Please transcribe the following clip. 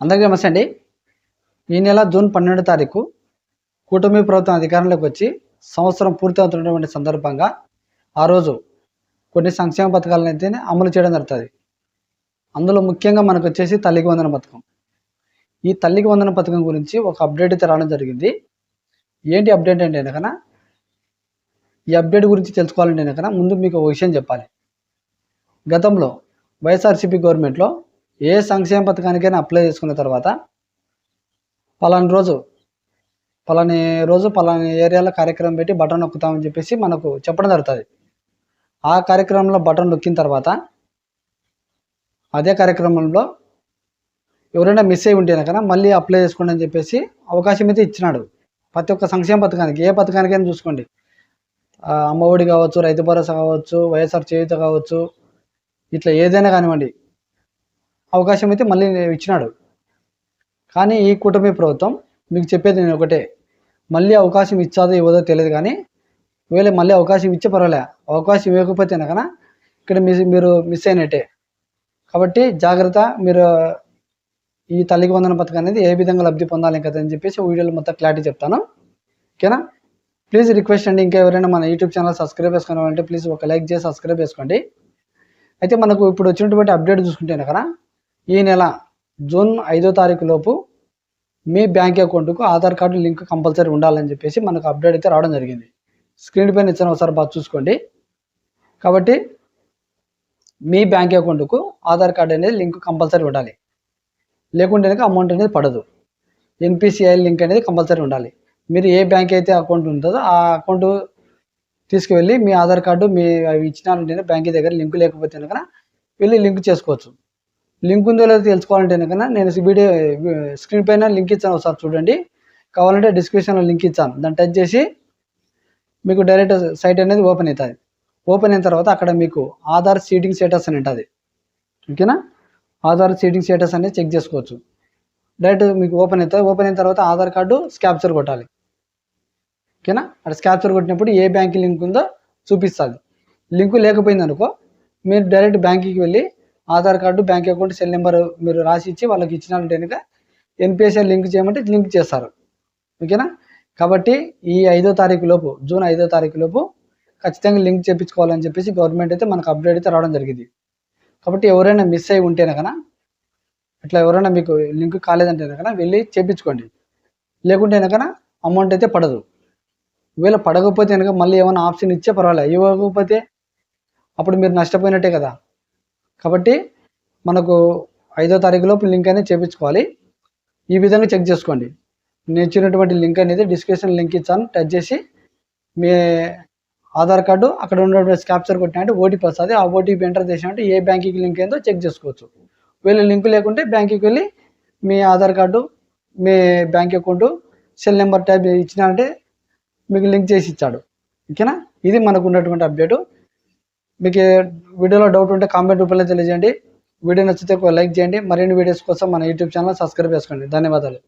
అందరికీ నమస్తే అండి. ఈ నెల జూన్ పన్నెండు తారీఖు కూటమి ప్రభుత్వం అధికారంలోకి వచ్చి సంవత్సరం పూర్తి అవుతున్నటువంటి సందర్భంగా ఆ రోజు కొన్ని సంక్షేమ పథకాలను అయితే అమలు చేయడం జరుగుతుంది. అందులో ముఖ్యంగా మనకు వచ్చేసి తల్లికి వందన పథకం. ఈ తల్లికి వందన పథకం గురించి ఒక అప్డేట్ అయితే రావడం జరిగింది. ఏంటి అప్డేట్ అంటే కనుక ఈ అప్డేట్ గురించి తెలుసుకోవాలంటే కనుక ముందు మీకు ఒక విషయం చెప్పాలి. గతంలో వైఎస్ఆర్సీపీ గవర్నమెంట్లో ఏ సంక్షేమ పథకానికైనా అప్లై చేసుకున్న తర్వాత పలాని రోజు పలాని రోజు పలాని ఏరియాలో కార్యక్రమం పెట్టి బటన్ నొక్కుతామని చెప్పేసి మనకు చెప్పడం జరుగుతుంది. ఆ కార్యక్రమంలో బటన్ నొక్కిన తర్వాత అదే కార్యక్రమంలో ఎవరైనా మిస్ అయి ఉంటే కనుక మళ్ళీ అప్లై చేసుకోండి అని చెప్పేసి అవకాశం అయితే ఇచ్చినాడు. ప్రతి ఒక్క సంక్షేమ పథకానికి ఏ పథకానికైనా చూసుకోండి. అమ్మఒడి కావచ్చు రైతు భరోసా కావచ్చు వైఎస్ఆర్ చేయుత కావచ్చు ఇట్లా ఏదైనా కానివ్వండి. అవకాశం అయితే మళ్ళీ ఇచ్చినాడు. కానీ ఈ కూటమి ప్రభుత్వం మీకు చెప్పేది నేను ఒకటే. మళ్ళీ అవకాశం ఇచ్చాదో ఇవ్వదో తెలియదు కానీ ఒకవేళ మళ్ళీ అవకాశం ఇచ్చే పర్వాలే. అవకాశం ఇవ్వకపోతే కనుక ఇక్కడ మిస్ మీరు మిస్ అయినట్టే. కాబట్టి జాగ్రత్త మీరు ఈ తల్లికి వందన పథకం అనేది ఏ విధంగా లబ్ధి పొందాలి కదా అని చెప్పేసి వీడియోలో మొత్తం క్లారిటీ చెప్తాను. ఓకేనా? ప్లీజ్ రిక్వెస్ట్ అండి ఇంకా ఎవరైనా మన యూట్యూబ్ ఛానల్ సబ్స్క్రైబ్ చేసుకోవాలంటే ప్లీజ్ ఒక లైక్ చేసి సబ్స్క్రైబ్ చేసుకోండి. అయితే మనకు ఇప్పుడు వచ్చినటువంటి అప్డేట్ చూసుకుంటే కనుక ఈ నెల జూన్ ఐదో తారీఖు లోపు మీ బ్యాంక్ అకౌంట్కు ఆధార్ కార్డు లింక్ కంపల్సరీ ఉండాలని చెప్పేసి మనకు అప్డేట్ అయితే రావడం జరిగింది. స్క్రీన్ పైన ఇచ్చిన ఒకసారి బాగా చూసుకోండి. కాబట్టి మీ బ్యాంక్ అకౌంట్కు ఆధార్ కార్డు అనేది లింక్ కంపల్సరీ ఉండాలి. లేకుంటే అమౌంట్ అనేది పడదు. ఎన్పిసిఐ లింక్ అనేది కంపల్సరీ ఉండాలి. మీరు ఏ బ్యాంక్ అయితే అకౌంట్ ఉంటుందో ఆ అకౌంట్ తీసుకువెళ్ళి మీ ఆధార్ కార్డు మీ అవి ఇచ్చినారంటే బ్యాంక్ దగ్గర లింక్ లేకపోతే కనుక వెళ్ళి లింక్ చేసుకోవచ్చు. లింక్ ఉందో లేదో తెలుసుకోవాలంటే కనుక నేను వీడియో స్క్రీన్ పైన లింక్ ఇచ్చాను ఒకసారి చూడండి. కావాలంటే డిస్క్రిప్షన్లో లింక్ ఇచ్చాను. దాన్ని టచ్ చేసి మీకు డైరెక్ట్ సైట్ అనేది ఓపెన్ అవుతుంది. ఓపెన్ అయిన తర్వాత అక్కడ మీకు ఆధార్ సీటింగ్ స్టేటస్ అని ఉంటుంది. ఓకేనా? ఆధార్ సీటింగ్ స్టేటస్ అనేది చెక్ చేసుకోవచ్చు. డైరెక్ట్ మీకు ఓపెన్ అవుతుంది. ఓపెన్ అయిన తర్వాత ఆధార్ కార్డు స్కాప్చర్ కొట్టాలి. ఓకేనా? అక్కడ స్కాప్చర్ కొట్టినప్పుడు ఏ బ్యాంక్ లింక్ ఉందో చూపిస్తుంది. లింకు లేకపోయింది అనుకో మీరు డైరెక్ట్ బ్యాంక్కి వెళ్ళి Aadhaar card bank account cell number మీరు రాసి ఇచ్చి వాళ్ళకి ఇచ్చినారంటే కనుక ఎన్పిఎస్ఐ లింక్ చేయమంటే లింక్ చేస్తారు. ఓకేనా? కాబట్టి ఈ ఐదో తారీఖు లోపు జూన్ ఐదో తారీఖు లోపు ఖచ్చితంగా లింక్ చేయించుకోవాలని చెప్పేసి గవర్నమెంట్ అయితే మనకు అప్డేట్ అయితే రావడం జరిగింది. కాబట్టి ఎవరైనా మిస్ అయి ఉంటేనే కనుక అట్లా ఎవరైనా మీకు లింక్ కాలేదంటే కనుక వెళ్ళి చేయించుకోండి లేకుంటే కనుక అమౌంట్ అయితే పడదు. ఒకవేళ పడకపోతే కనుక మళ్ళీ ఏమైనా ఆప్షన్ ఇచ్చే పర్వాలేదు. ఇవ్వకపోతే అప్పుడు మీరు నష్టపోయినట్టే కదా. కాబట్టి మనకు ఐదో తారీఖు లోపు లింక్ అనేది చేయించుకోవాలి ఈ విధంగా చెక్ చేసుకోండి. నేను ఇచ్చినటువంటి లింక్ అనేది డిస్క్రిప్షన్ లింక్ ఇచ్చాను. టచ్ చేసి మీ ఆధార్ కార్డు అక్కడ ఉన్నటువంటి స్కాప్చర్ కొట్టినట్టు ఓటీపీ వస్తుంది. ఆ ఓటీపీ ఎంటర్ చేసినట్టు ఏ బ్యాంకింగ్ లింక్ ఏందో చెక్ చేసుకోవచ్చు. వీళ్ళు లింక్ లేకుంటే బ్యాంకుకి వెళ్ళి మీ ఆధార్ కార్డు మీ బ్యాంక్ అకౌంట్ సెల్ నెంబర్ ట్యాబ్ ఇచ్చినారంటే మీకు లింక్ చేసి ఇచ్చాడు. ఓకేనా? ఇది మనకు ఉన్నటువంటి అప్డేటు. మీకు వీడియోలో డౌట్ ఉంటే కామెంట్ రూపంలో తెలియజేయండి. వీడియో నచ్చితే లైక్ చేయండి. మరిన్ని వీడియోస్ కోసం మన యూట్యూబ్ ఛానల్ సబ్స్క్రైబ్ చేసుకోండి. ధన్యవాదాలు.